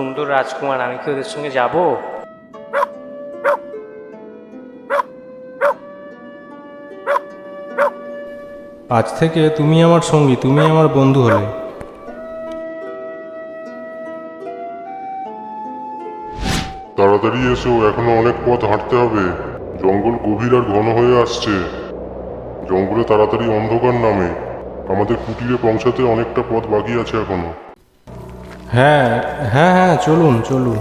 সুন্দর রাজকুমার আমি কি ওদের সঙ্গে যাব? আজ থেকে তুমি আমার সঙ্গী তুমি আমার বন্ধু হলে। তাড়াতাড়ি এসো এখনও অনেক পথ হাঁটতে হবে। জঙ্গল গভীর আর ঘন হয়ে আসছে। জঙ্গলে তাড়াতাড়ি অন্ধকার নামে। আমাদের কুটিরে পৌঁছাতে অনেকটা পথ বাকি আছে এখনও। হ্যাঁ হ্যাঁ হ্যাঁ চলুন চলুন।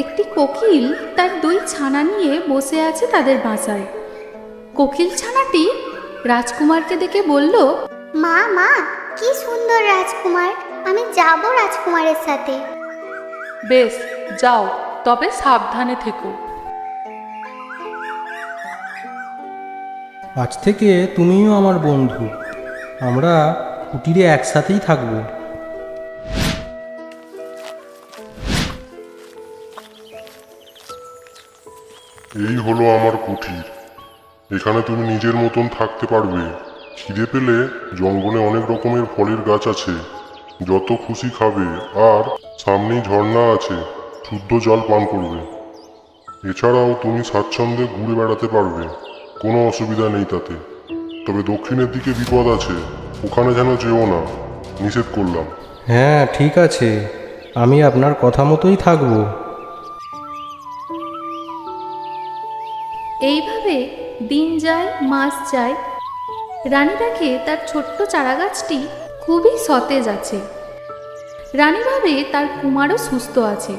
একটি কোকিল তার দুই ছানা নিয়ে বসে আছে তাদের বাসায়। কোকিল ছানাটি রাজকুমারকে দেখে বলল মা মা কি সুন্দর রাজকুমার। আমি যাব রাজকুমারের সাথে। বেশ যাও তবে সাবধানে থেকো। আজ থেকে তুমিও আমার বন্ধু। আমরা কুটিরে একসাথেই থাকব। এই হলো আমার কুটির। এখানে তুমি নিজের মতন থাকতে পারবে। খিদে পেলে জঙ্গলে অনেক রকমের ফলের গাছ আছে। যত খুশি খাবে আর সামনেই ঝর্ণা আছে শুদ্ধ জল পান করবে। এছাড়াও তুমি স্বাচ্ছন্দ্যে ঘুরে বেড়াতে পারবে কোনো অসুবিধা নেই তাতে। তবে দক্ষিণের দিকে বিপদ আছে ওখানে যেন যেও না নিষেধ করলাম। হ্যাঁ ঠিক আছে। আমি আপনার কথা মতোই থাকব। এইভাবে দিন যায় মাস যায়। রানী দেখে তার ছোট্ট চারাগাছটি খুবই সতেজ আছে। রানী ভাবে তার কুমারও সুস্থ আছে।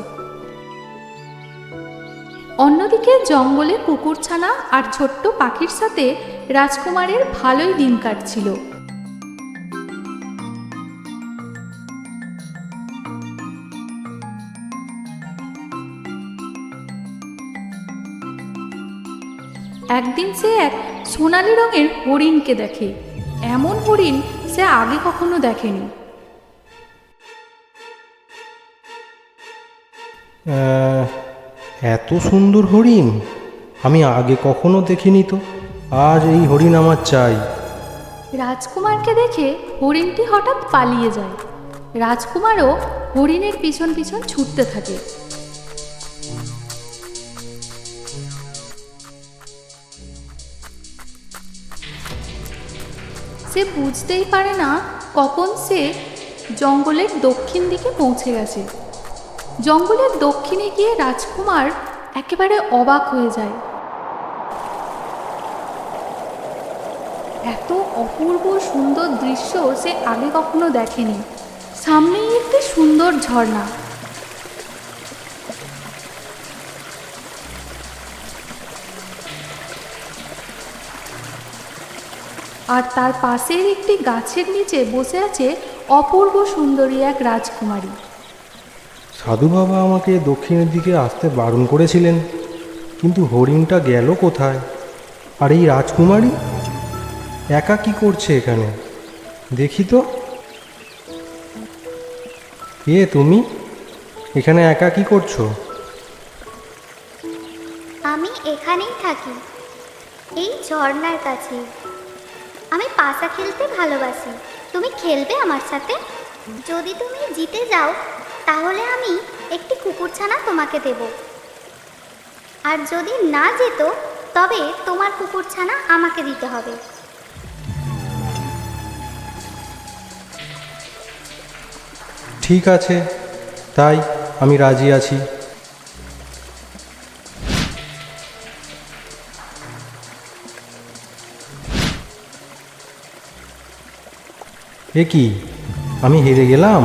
অন্যদিকে জঙ্গলে কুকুরছানা আর ছোট্ট পাখির সাথে রাজকুমারের ভালোই দিন কাটছিল। একদিন সে এক সোনালি রঙের হরিণকে দেখে। এমন হরিণ সে আগে কখনো দেখেনি। এত সুন্দর হরিণ? আমি আগে কখনো দেখিনি তো। আজ এই হরিণ আমার চাই। রাজকুমারকে দেখে হরিণটি হঠাৎ পালিয়ে যায়। রাজকুমারও হরিণের পিছন পিছন ছুটতে থাকে। সে বুঝতেই পারে না কখন সে জঙ্গলের দক্ষিণ দিকে পৌঁছে গেছে। জঙ্গলের দক্ষিণে গিয়ে রাজকুমার একেবারে অবাক হয়ে যায়। এত অপূর্ব সুন্দর দৃশ্য সে আগে কখনো দেখেনি। সামনেই একটি সুন্দর ঝর্ণা। আর তার পাশের একটি গাছের নিচে বসে আছে অপূর্ব সুন্দরী এক রাজকুমারী। সাধু বাবা আমাকে দক্ষিণের দিকে আসতে বারণ করেছিলেন, কিন্তু হরিণটা গেল কোথায়? আর এই রাজকুমারী? একা কি করছে এখানে? দেখি তো। এ তুমি? এখানে একা কি করছ? আমি এখানেই থাকি। এই ঝর্ণার কাছে। আমি পাশা খেলতে ভালোবাসি। তুমি খেলবে আমার সাথে? যদি তুমি জিতে যাও তাহলে আমি একটি কুকুরছানা তোমাকে দেব। আর যদি না যেত, তবে তোমার কুকুরছানা আমাকে দিতে হবে। ঠিক আছে, তাই আমি রাজি আছি। এ কি আমি হেরে গেলাম?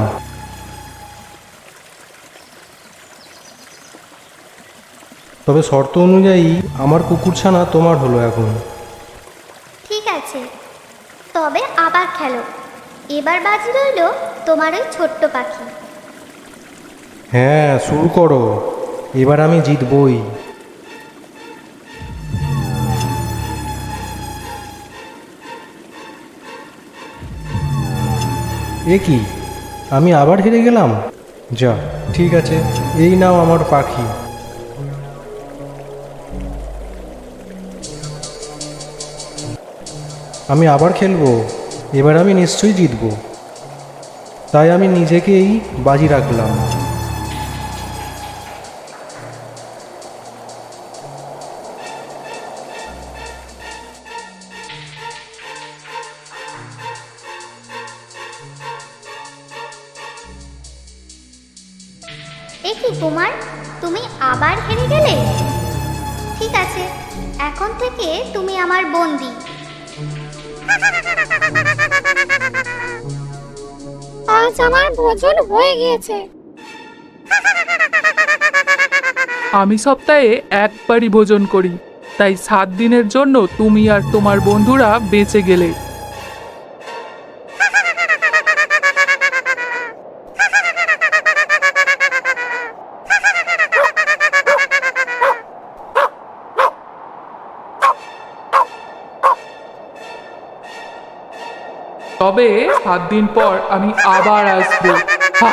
তবে শর্ত অনুযায়ী আমার কুকুরছানা তোমার হলো এখন। ঠিক আছে। তবে আবার খেলো। এবার বাজি রইল তোমার ওই ছোট্ট পাখি। হ্যাঁ শুরু করো। এবার আমি জিতবই। এ কি? আমি আবার হেরে গেলাম? যা ঠিক আছে। এই নাও আমার পাখি। আমি আবার খেলব। এবার আমি নিশ্চয়ই জিতবো। তাই আমি নিজেকেই বাজি রাখলাম। কি কুমার? তুমি আবার হেরে গেলে? ঠিক আছে, এখন থেকে তুমি আমার বন্দি। আজ আমার ভোজন হয়ে গিয়েছে। আমি সপ্তাহে একবারই ভোজন করি, তাই সাত দিনের জন্য তুমি আর তোমার বন্ধুরা বেঁচে গেলে। তবে সাত দিন পর আমি আবার আসব। হা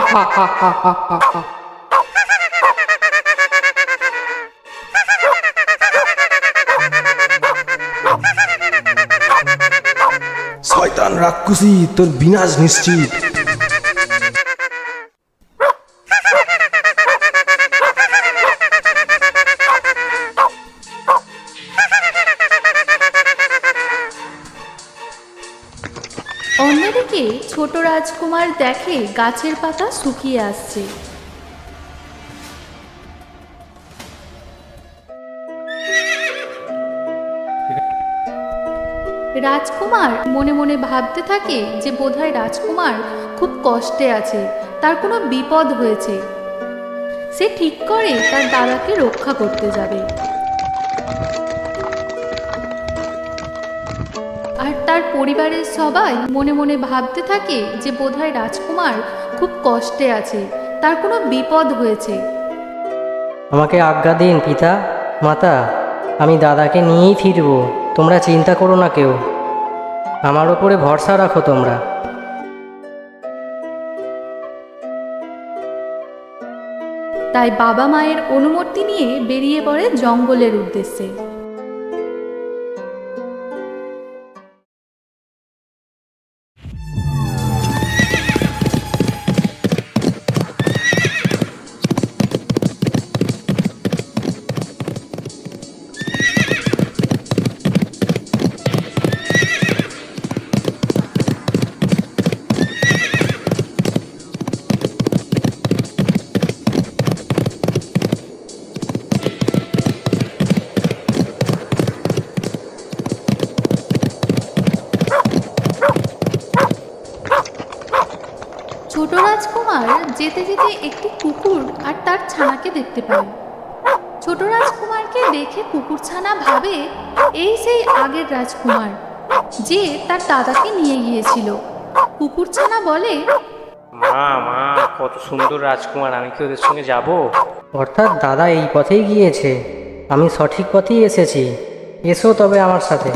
শয়তান রাক্ষসী তোর বিনাশ নিশ্চিত। ছোট রাজকুমার দেখে গাছের পাতা শুকিয়ে আসছে। রাজকুমার মনে মনে ভাবতে থাকে যে বোধহয় রাজকুমার খুব কষ্টে আছে, তার কোনো বিপদ হয়েছে। সে ঠিক করে তার দাদাকে রক্ষা করতে যাবে। তার পরিবারের সবাই মনে মনে ভাবতে থাকে যে বোধহয় রাজকুমার খুব কষ্টে আছে তার কোনো বিপদ হয়েছে। আমাকে আজ্ঞা দিন পিতা মাতা আমি দাদাকে নিয়েই ফিরব তোমরা চিন্তা করো না কেউ। আমার ওপরে ভরসা রাখো তোমরা। তাই বাবা মায়ের অনুমতি নিয়ে বেরিয়ে পড়ে জঙ্গলের উদ্দেশ্যে। যেতে যেতে একটি কুকুর আর তার ছানাকে দেখতে পায় ছোট রাজকুমারকে দেখে কুকুর ছানা ভাবে এই সেই আগের রাজকুমার যে তার দাদাকে নিয়ে গিয়েছিল। কুকুর ছানা বলে মা মা কত সুন্দর রাজকুমার আমি কি ওদের সঙ্গে যাব? অর্থাৎ দাদা এই পথেই গিয়েছে। আমি সঠিক পথেই এসেছি। এসো তবে আমার সাথে।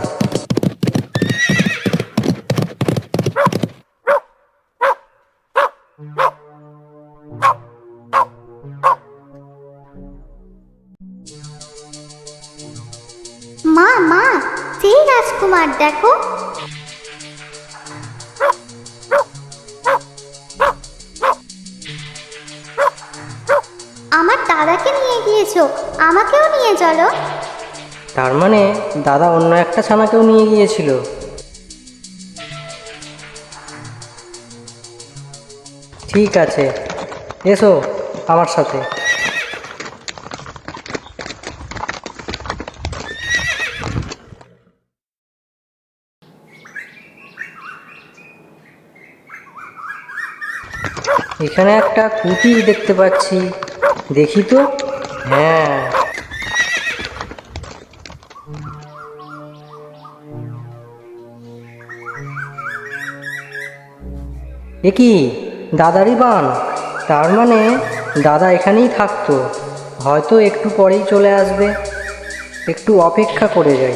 রাজকুমার দেখো। আমার দাদাকে নিয়ে গিয়েছো, আমাকেও নিয়ে চলো। তার মানে দাদা অন্য একটা ছানাকেও নিয়ে গিয়েছিল? ঠিক আছে, এসো আমার সাথে। এখানে একটা কুটির দেখতে পাচ্ছি। দেখি তো? হ্যাঁ। এ কি? দাদারই বান? তার মানে দাদা এখানেই থাকতো। হয়তো একটু পরেই চলে আসবে। একটু অপেক্ষা করে যাই।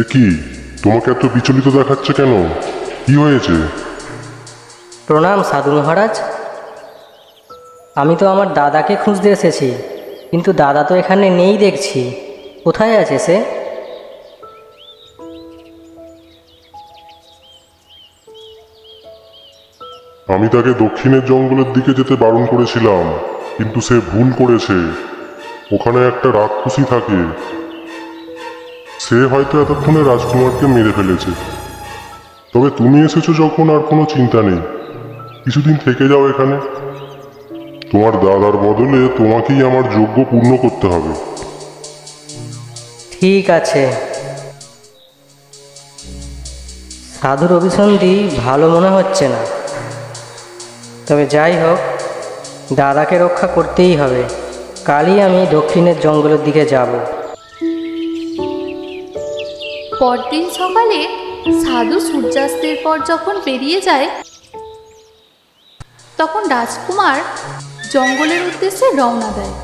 এ কি? তোমাকে এত বিচলিত দেখাচ্ছে কেন? কি হয়েছে? প্রণাম সাধু মহারাজ। আমি তো আমার দাদাকে খুঁজতে এসেছি কিন্তু দাদা তো এখানে নেই দেখছি। কোথায় আছে সে? আমি তাকে দক্ষিণের জঙ্গলের দিকে যেতে বারণ করেছিলাম কিন্তু সে ভুল করেছে। ওখানে একটা রাক্ষসী থাকে সে হয়তো এতক্ষণে রাজকুমারকে মেরে ফেলেছে। তবে তুমি এসেছ যখন আর কোনো চিন্তা নেই। কিছুদিন থেকে যাও এখানে। তোমার দাদার বদলে তোমাকেই আমার যোগ্য পূর্ণ করতে হবে। ঠিক আছে। সাধুর অভিসন্ধি ভালো মনে হচ্ছে না। তবে যাই হোক, দাদাকে রক্ষা করতেই হবে। কালই আমি দক্ষিণের জঙ্গলের দিকে যাব। পরদিন সকালে সাধু সূর্যাস্তের পর যখন বেরিয়ে যায় তখন রাজকুমার জঙ্গলের উদ্দেশ্যে রওনা দেয়।